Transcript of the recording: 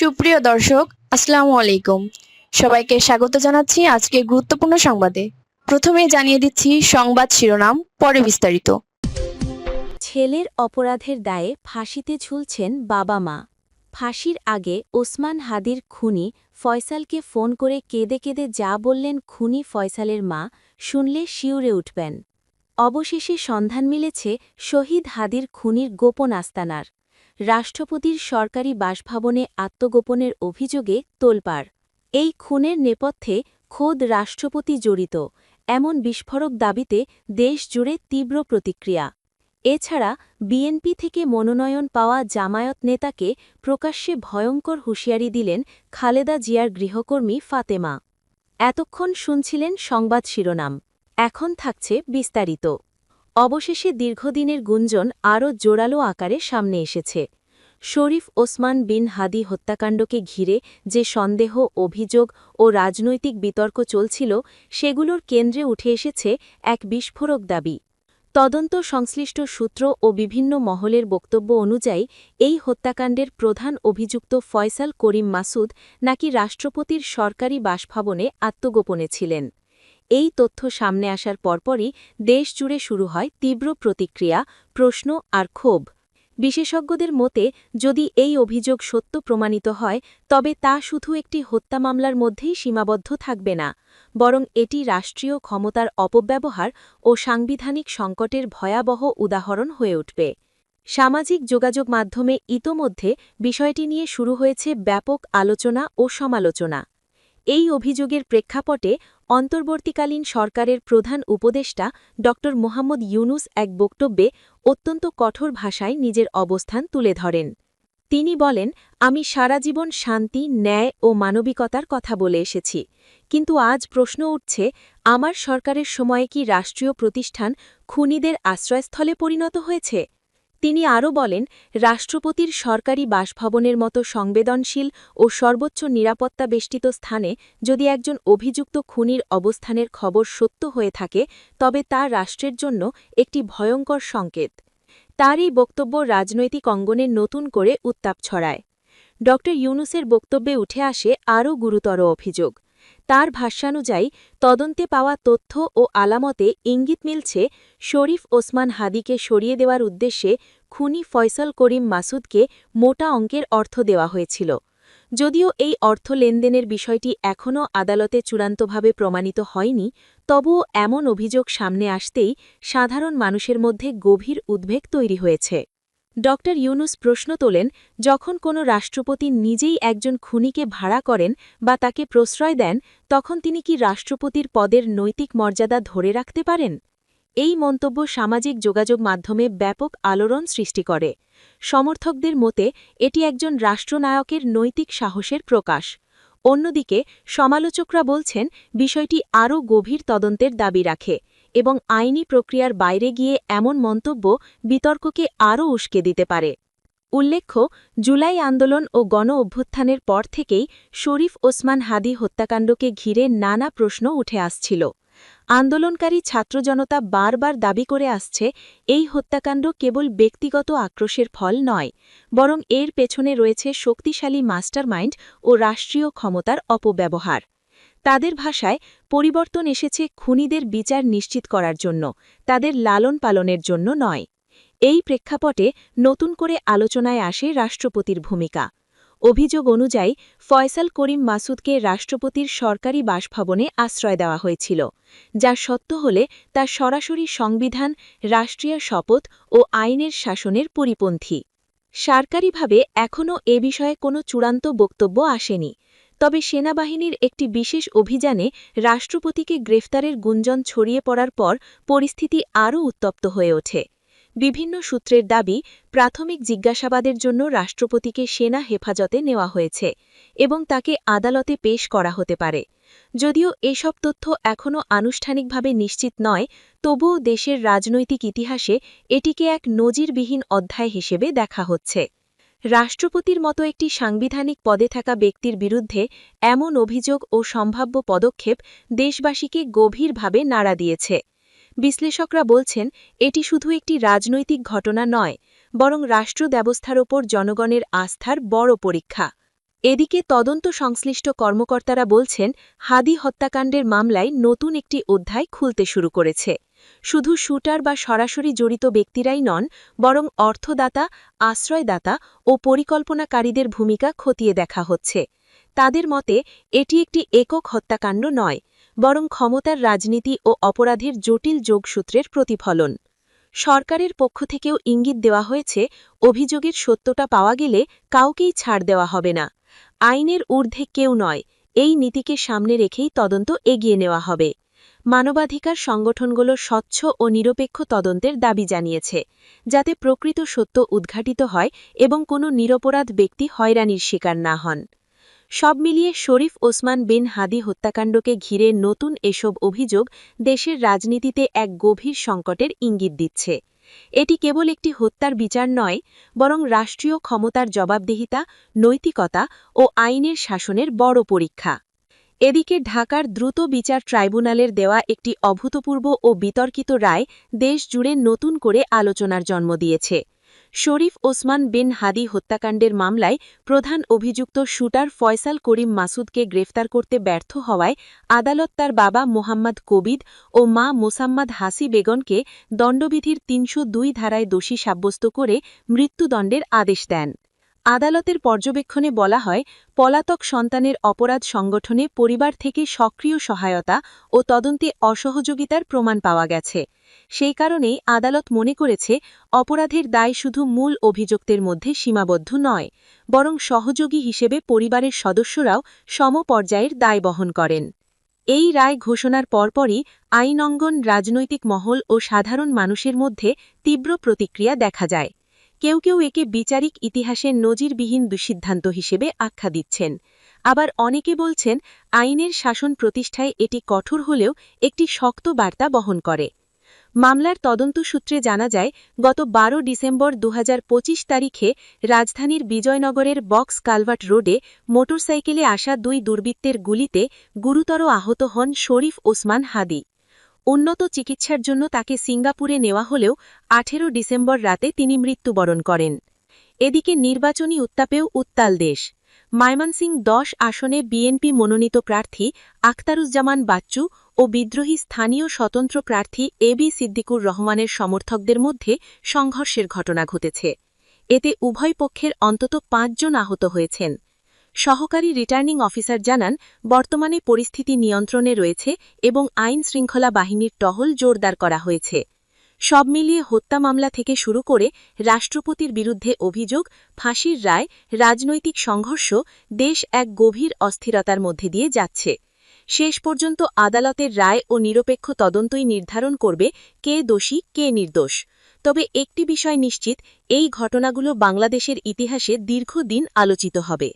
সুপ্রিয় দর্শক, আসসালামু আলাইকুম। সবাইকে স্বাগত জানাচ্ছি আজকে গুরুত্বপূর্ণ সংবাদে। প্রথমে জানিয়ে দিচ্ছি সংবাদ শিরোনাম, পরে বিস্তারিত। ছেলের অপরাধের দায়ে ফাঁসিতে ঝুলছেন বাবা মা। ফাঁসির আগে ওসমান হাদির খুনি ফয়সালকে ফোন করে কেঁদে কেঁদে যা বললেন খুনি ফয়সালের মা, শুনলে শিউরে উঠবেন। অবশেষে সন্ধান মিলেছে শহীদ হাদির খুনির গোপন আস্তানার। রাষ্ট্রপতির সরকারি বাসভবনে আত্মগোপনের অভিযোগে তোলপাড়। এই খুনের নেপথ্যে খোদ রাষ্ট্রপতি জড়িত, এমন বিস্ফোরক দাবিতে দেশজুড়ে তীব্র প্রতিক্রিয়া। এছাড়া, বিএনপি থেকে মনোনয়ন পাওয়া জামায়াত নেতাকে প্রকাশ্যে ভয়ঙ্কর হুঁশিয়ারি দিলেন খালেদা জিয়ার গৃহকর্মী ফাতেমা। এতক্ষণ শুনছিলেন সংবাদ শিরোনাম। এখন থাকছে বিস্তারিত। অবশেষে দীর্ঘদিনের গুঞ্জন আরও জোরালো আকারে সামনে এসেছে। শরীফ ওসমান বিন হাদি হত্যাকাণ্ডকে ঘিরে যে সন্দেহ, অভিযোগ ও রাজনৈতিক বিতর্ক চলছিল, সেগুলোর কেন্দ্রে উঠে এসেছে এক বিস্ফোরক দাবি। তদন্ত সংশ্লিষ্ট সূত্র ও বিভিন্ন মহলের বক্তব্য অনুযায়ী, এই হত্যাকাণ্ডের প্রধান অভিযুক্ত ফয়সাল করিম মাসুদ নাকি রাষ্ট্রপতির সরকারি বাসভবনে আত্মগোপনে ছিলেন। এই তথ্য সামনে আসার পরপরই দেশজুড়ে শুরু হয় তীব্র প্রতিক্রিয়া, প্রশ্ন আর ক্ষোভ। বিশেষজ্ঞদের মতে, যদি এই অভিযোগ সত্য প্রমাণিত হয়, তবে তা শুধু একটি হত্যা মামলার মধ্যেই সীমাবদ্ধ থাকবে না, বরং এটি রাষ্ট্রীয় ক্ষমতার অপব্যবহার ও সাংবিধানিক সংকটের ভয়াবহ উদাহরণ হয়ে উঠবে। সামাজিক যোগাযোগ মাধ্যমে ইতোমধ্যে বিষয়টি নিয়ে শুরু হয়েছে ব্যাপক আলোচনা ও সমালোচনা। এই অভিযোগের প্রেক্ষাপটে অন্তর্বর্তীকালীন সরকারের প্রধান উপদেষ্টা ড. মোহাম্মদ ইউনুস এক বক্তব্যে অত্যন্ত কঠোর ভাষায় নিজের অবস্থান তুলে ধরেন। তিনি বলেন, আমি সারা জীবন শান্তি, ন্যায় ও মানবিকতার কথা বলে এসেছি। কিন্তু আজ প্রশ্ন উঠছে, আমার সরকারের সময়ে কি রাষ্ট্রীয় প্রতিষ্ঠান খুনিদের আশ্রয়স্থলে পরিণত হয়েছে? তিনি আরও বলেন, রাষ্ট্রপতির সরকারি বাসভবনের মতো সংবেদনশীল ও সর্বোচ্চ নিরাপত্তা বেষ্টিত স্থানে যদি একজন অভিযুক্ত খুনির অবস্থানের খবর সত্য হয়ে থাকে, তবে তা রাষ্ট্রের জন্য একটি ভয়ঙ্কর সংকেত। তার এই বক্তব্য রাজনৈতিক অঙ্গনে নতুন করে উত্তাপ ছড়ায়। ড ইউনুসের বক্তব্যে উঠে আসে আরও গুরুতর অভিযোগ। তার ভাষ্যানুযায়ী, তদন্তে পাওয়া তথ্য ও আলামতে ইঙ্গিত মিলছে শরীফ ওসমান হাদিকে সরিয়ে দেওয়ার উদ্দেশ্যে খুনি ফয়সল করিম মাসুদকে মোটা অঙ্কের অর্থ দেওয়া হয়েছিল। যদিও এই অর্থ লেনদেনের বিষয়টি এখনও আদালতে চূড়ান্তভাবে প্রমাণিত হয়নি, তবুও এমন অভিযোগ সামনে আসতেই সাধারণ মানুষের মধ্যে গভীর উদ্বেগ তৈরি হয়েছে। ড ইউনুস প্রশ্ন তোলেন, যখন কোনো রাষ্ট্রপতি নিজেই একজন খুনিকে ভাড়া করেন বা তাকে প্রশ্রয় দেন, তখন তিনি কি রাষ্ট্রপতির পদের নৈতিক মর্যাদা ধরে রাখতে পারেন? এই মন্তব্য সামাজিক যোগাযোগ মাধ্যমে ব্যাপক আলোড়ন সৃষ্টি করে। সমর্থকদের মতে, এটি একজন রাষ্ট্রনায়কের নৈতিক সাহসের প্রকাশ। অন্যদিকে, সমালোচকরা বলছেন, বিষয়টি আরও গভীর তদন্তের দাবি রাখে। এবং আইনি প্রক্রিয়ার বাইরে গিয়ে এমন মন্তব্য বিতর্ককে আরও উস্কে দিতে পারে। উল্লেখ্য, জুলাই আন্দোলন ও গণ অভ্যুত্থানের পর থেকেই শরীফ ওসমান হাদি হত্যাকাণ্ডকে ঘিরে নানা প্রশ্ন উঠে আসছিল। আন্দোলনকারী ছাত্র জনতা বারবার দাবি করে আসছে, এই হত্যাকাণ্ড কেবল ব্যক্তিগত আক্রোশের ফল নয়, বরং এর পেছনে রয়েছে শক্তিশালী মাস্টারমাইন্ড ও রাষ্ট্রীয় ক্ষমতার অপব্যবহার। তাদের ভাষায় পরিবর্তন এসেছে খুনিদের বিচার নিশ্চিত করার জন্য, তাদের লালন পালনের জন্য নয়। এই প্রেক্ষাপটে নতুন করে আলোচনায় আসে রাষ্ট্রপতির ভূমিকা। অভিযোগ অনুযায়ী, ফয়সাল করিম মাসুদকে রাষ্ট্রপতির সরকারি বাসভবনে আশ্রয় দেওয়া হয়েছিল, যা সত্য হলে তা সরাসরি সংবিধান, রাষ্ট্রীয় শপথ ও আইনের শাসনের পরিপন্থী। সরকারিভাবে এখনও এ বিষয়ে কোনো চূড়ান্ত বক্তব্য আসেনি। তবে সেনাবাহিনীর একটি বিশেষ অভিযানে রাষ্ট্রপতিকে গ্রেফতারের গুঞ্জন ছড়িয়ে পড়ার পর পরিস্থিতি আরও উত্তপ্ত হয়ে ওঠে। বিভিন্ন সূত্রের দাবি, প্রাথমিক জিজ্ঞাসাবাদের জন্য রাষ্ট্রপতিকে সেনা হেফাজতে নেওয়া হয়েছে এবং তাকে আদালতে পেশ করা হতে পারে। যদিও এসব তথ্য এখনও আনুষ্ঠানিকভাবে নিশ্চিত নয়, তবুও দেশের রাজনৈতিক ইতিহাসে এটিকে এক নজিরবিহীন অধ্যায় হিসেবে দেখা হচ্ছে। রাষ্ট্রপতির মতো একটি সাংবিধানিক পদে থাকা ব্যক্তির বিরুদ্ধে এমন অভিযোগ ও সম্ভাব্য পদক্ষেপ দেশবাসীকে গভীরভাবে নাড়া দিয়েছে। বিশ্লেষকরা বলছেন, এটি শুধু একটি রাজনৈতিক ঘটনা নয়, বরং রাষ্ট্র ব্যবস্থার ওপর জনগণের আস্থার বড় পরীক্ষা। এদিকে তদন্ত সংশ্লিষ্ট কর্মকর্তারা বলছেন, হাদি হত্যাকাণ্ডের মামলায় নতুন একটি অধ্যায় খুলতে শুরু করেছে। শুধু শুটার বা সরাসরি জড়িত ব্যক্তিরাই নন, বরং অর্থদাতা, আশ্রয়দাতা ও পরিকল্পনাকারীদের ভূমিকা খতিয়ে দেখা হচ্ছে। তাদের মতে, এটি একটি একক হত্যাকাণ্ড নয়, বরং ক্ষমতার রাজনীতি ও অপরাধের জটিল যোগসূত্রের প্রতিফলন। সরকারের পক্ষ থেকেও ইঙ্গিত দেওয়া হয়েছে, অভিযোগের সত্যটা পাওয়া গেলে কাউকেই ছাড় দেওয়া হবে না। আইনের ঊর্ধ্বে কেউ নয়, এই নীতিকে সামনে রেখেই তদন্ত এগিয়ে নেওয়া হবে। মানবাধিকার সংগঠনগুলো স্বচ্ছ ও নিরপেক্ষ তদন্তের দাবি জানিয়েছে, যাতে প্রকৃত সত্য উদ্ঘাটিত হয় এবং কোনো নিরপরাধ ব্যক্তি হয়রানির শিকার না হন। সব মিলিয়ে শরীফ ওসমান বিন হাদি হত্যাকাণ্ডকে ঘিরে নতুন এসব অভিযোগ দেশের রাজনীতিতে এক গভীর সংকটের ইঙ্গিত দিচ্ছে। এটি কেবল একটি হত্যার বিচার নয়, বরং রাষ্ট্রীয় ক্ষমতার জবাবদিহিতা, নৈতিকতা ও আইনের শাসনের বড় পরীক্ষা। এদিকে ঢাকার দ্রুত বিচার ট্রাইব্যুনালের দেওয়া একটি অভূতপূর্ব ও বিতর্কিত রায় দেশ জুড়ে নতুন করে আলোচনার জন্ম দিয়েছে। শরীফ ওসমান বিন হাদি হত্যাকাণ্ডের মামলায় প্রধান অভিযুক্ত শুটার ফয়সাল করিম মাসুদকে গ্রেফতার করতে ব্যর্থ হওয়ায় আদালত তার বাবা মোহাম্মদ কবিদ ও মা মোসাম্মদ হাসি বেগনকে দণ্ডবিধির তিনশো দুই ধারায় দোষী সাব্যস্ত করে মৃত্যুদণ্ডের আদেশ দেন। আদালতের পর্যবেক্ষণে বলা হয়, পলাতক সন্তানের অপরাধ সংগঠনে পরিবার থেকে সক্রিয় সহায়তা ও তদন্তে অসহযোগিতার প্রমাণ পাওয়া গেছে। সেই কারণেই আদালত মনে করেছে, অপরাধের দায় শুধু মূল অভিযুক্তের মধ্যে সীমাবদ্ধ নয়, বরং সহযোগী হিসেবে পরিবারের সদস্যরাও সমপর্যায়ের দায় বহন করেন। এই রায় ঘোষণার পরপরই আইনঙ্গন রাজনৈতিক মহল ও সাধারণ মানুষের মধ্যে তীব্র প্রতিক্রিয়া দেখা যায়। কেউ কেউ একে বিচারিক ইতিহাসের নজিরবিহীন দুঃসিদ্ধান্ত হিসেবে আখ্যা দিচ্ছেন। আবার অনেকে বলছেন, আইনের শাসন প্রতিষ্ঠায় এটি কঠোর হলেও একটি শক্ত বার্তা বহন করে। মামলার তদন্ত সূত্রে জানা যায়, গত বারো ডিসেম্বর দু হাজার পঁচিশ তারিখে রাজধানীর বিজয়নগরের বক্স কালভার্ট রোডে মোটরসাইকেলে আসা দুই দুর্বৃত্তের গুলিতে গুরুতর আহত হন শরীফ ওসমান হাদি। উন্নত চিকিৎসার জন্য তাকে সিঙ্গাপুরে নেওয়া হলেও আঠেরো ডিসেম্বর রাতে তিনি মৃত্যুবরণ করেন। এদিকে নির্বাচনী উত্তাপেও উত্তাল দেশ। মাইমানসিং দশ আসনে বিএনপি মনোনীত প্রার্থী আখতারুজ্জামান বাচ্চু ও বিদ্রোহী স্থানীয় স্বতন্ত্র প্রার্থী এ বি সিদ্দিকুর রহমানের সমর্থকদের মধ্যে সংঘর্ষের ঘটনা ঘটেছে। এতে উভয় পক্ষের অন্তত পাঁচজন আহত হয়েছেন। সহকারী রিটার্নিং অফিসার জানান, বর্তমানে পরিস্থিতি নিয়ন্ত্রণে রয়েছে এবং আইন শৃঙ্খলা বাহিনীর টহল জোরদার করা হয়েছে। সব মিলিয়ে হত্যা মামলা থেকে শুরু করে রাষ্ট্রপতির বিরুদ্ধে অভিযোগ, ফাঁসির রায়, রাজনৈতিক সংঘর্ষ দেশ এক গভীর অস্থিরতার মধ্যে দিয়ে যাচ্ছে। শেষ পর্যন্ত আদালতের রায় ও নিরপেক্ষ তদন্তই নির্ধারণ করবে কে দোষী, কে নির্দোষ। তবে একটি বিষয় নিশ্চিত, এই ঘটনাগুলো বাংলাদেশের ইতিহাসে দীর্ঘদিন আলোচিত হবে।